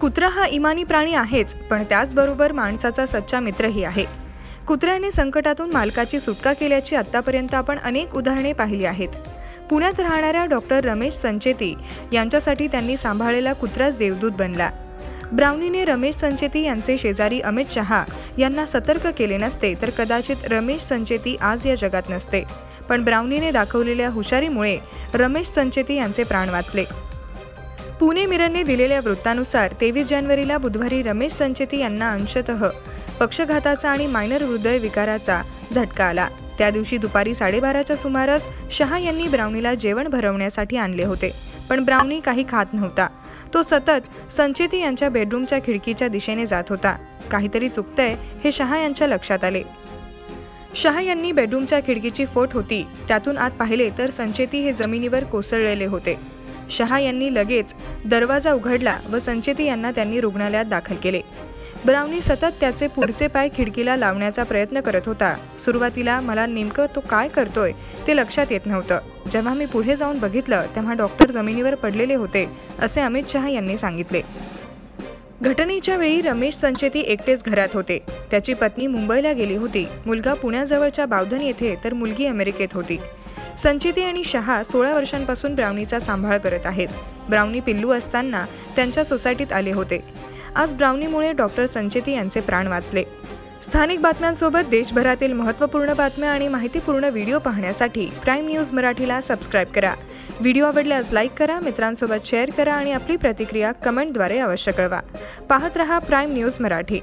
कुत्रा हा इमानी प्राणी आहेच पण त्याचबरोबर माणसाचा सच्चा मित्रही आहे. कुत्र्याने संकटातून मालकाची सुटका केल्याची आतापर्यंत आपण अनेक उदाहरणे पाहिली आहेत. पुण्यात राहणाऱ्या डॉक्टर रमेश संचेती यांच्यासाठी त्यांनी सांभाळलेला कुत्राच देवदूत बनला. ब्राउनीने रमेश संचेती यांचे शेजारी अमित शहा यांना सतर्क केले नसते तर कदाचित रमेश संचेती आज या जगात नसते. पण ब्राउनीने दाखवलेल्या हुशारीमुळे रमेश संचेती यांचे प्राण वाचले. पुणे मिररने दिलेल्या वृत्तानुसार तेवीस जानेवारीला बुधवारी रमेश संचेती यांना अंशतः पक्षघाताचा आणि मायनर हृदय विकाराचा झटका आला. त्या दिवशी दुपारी साडेबाराच्या सुमारास शहा यांनी ब्राउनीला जेवण भरवण्यासाठी आणले होते पण ब्राउनी काही खात नव्हता. तो सतत संचेती यांच्या बेडरूमच्या खिडकीच्या दिशेने जात होता. काहीतरी चुकतंय हे शहा यांच्या लक्षात आले. शहा यांनी बेडरूमच्या खिडकीची फोट होती. त्यातून आत पाहिले तर संचेती हे जमिनीवर कोसळलेले होते. शहा यांनी लगेच दरवाजा उघडला व संचेती यांना त्यांनी रुग्णालयात दाखल केले. ब्राउनी सतत त्याचे पुढचे पाय खिडकीला लावण्याचा प्रयत्न करत होता. सुरुवातीला मला नेमकं तो काय करतोय ते लक्षात येत नव्हतं. जेव्हा मी पुढे जाऊन बघितलं तेव्हा डॉक्टर जमिनीवर पडलेले होते असे अमित शहा यांनी सांगितले. घटनेच्या वेळी रमेश संचेती एकटेच घरात होते. त्याची पत्नी मुंबईला गेली होती. मुलगा पुण्याजवळच्या बावधन येथे तर मुलगी अमेरिकेत होती. संचिती आणि शहा सोळा वर्षांपासून ब्राउनीचा सांभाळ करत आहेत. ब्राउनी पिल्लू असताना त्यांच्या सोसायटीत आले होते. आज ब्राउनीमुळे डॉक्टर संचिती यांचे प्राण वाचले. स्थानिक बातम्यांसोबत देशभरातील महत्त्वपूर्ण बातम्या आणि माहितीपूर्ण व्हिडिओ पाहण्यासाठी प्राईम न्यूज मराठीला सबस्क्राईब करा. व्हिडिओ आवडल्यास लाईक करा मित्रांसोबत शेअर करा आणि आपली प्रतिक्रिया कमेंटद्वारे अवश्य कळवा. पाहत रहा प्राईम न्यूज मराठी.